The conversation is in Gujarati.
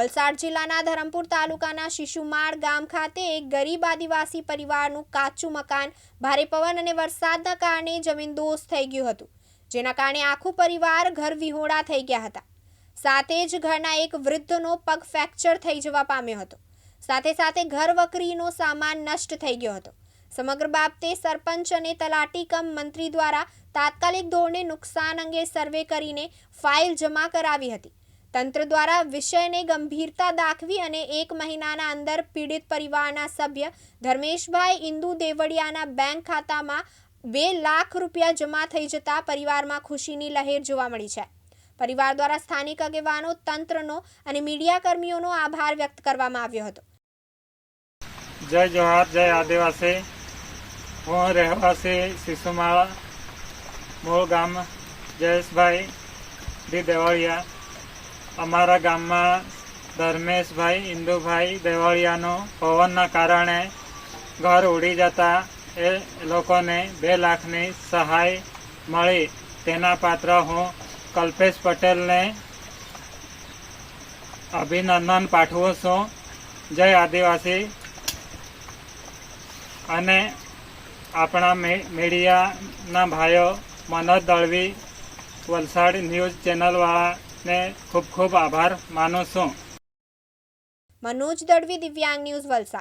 વલસાડ જિલ્લાના ધરમપુર તાલુકાના શિશુમાળ ગામ ખાતે એક ગરીબ આદિવાસી પરિવારનું કાચું મકાન, ભારે પવન અને વરસાદના કારણે જમીનદોસ્ત થઈ ગયું હતું, જેના કારણે આખું પરિવાર ઘર વિહોણા થઈ ગયા હતા. સાથે જ ઘરના એક વૃદ્ધનો પગ ફ્રેક્ચર થઈ જવા પામ્યો હતો. સાથે સાથે ઘર વકરીનો સામાન નષ્ટ થઈ ગયો હતો. સમગ્ર બાબતે સરપંચ અને તલાટી કમ મંત્રી દ્વારા તાત્કાલિક ધોરણે નુકસાન અંગે સર્વે કરીને ફાઇલ જમા કરાવી હતી. તંત્ર દ્વારા વિષયને ગંભીરતા દાખવી અને એક મહિનાના અંદર પીડિત પરિવારના સભ્ય ધર્મેશભાઈ ઇન્દુ દેવડિયાના બેંક ખાતામાં બે લાખ રૂપિયા જમા થઈ જતા પરિવારમાં ખુશીની લહેર જોવા મળી છે. પરિવાર દ્વારા સ્થાનિક આગેવાનો, તંત્રનો અને મીડિયા કર્મીઓનો આભાર વ્યક્ત કરવામાં આવ્યો હતો. જય જોહાર જય આદિવાસી. હું રહેવાસી શિશુમાળા મૂળ ગામ જયેશભાઈ દેવળિયા. અમારા ગામમાં ધર્મેશભાઈ, ઇન્દુભાઈ દેવળિયાનો પવનના કારણે ઘર ઉડી જતા એ લોકોને બે લાખની સહાય મળી. તેના પાત્ર હું કલ્પેશ પટેલને અભિનંદન પાઠવું છું. જય આદિવાસી. અને આપણા મીડિયાના ભાઈઓ, મનોજ દળવી, વલસાડ ન્યૂઝ ચેનલવાળાને ખૂબ ખૂબ આભાર. માનું છું. મનોજ દળવી દિવ્યાંગ ન્યૂઝ વલસાડ.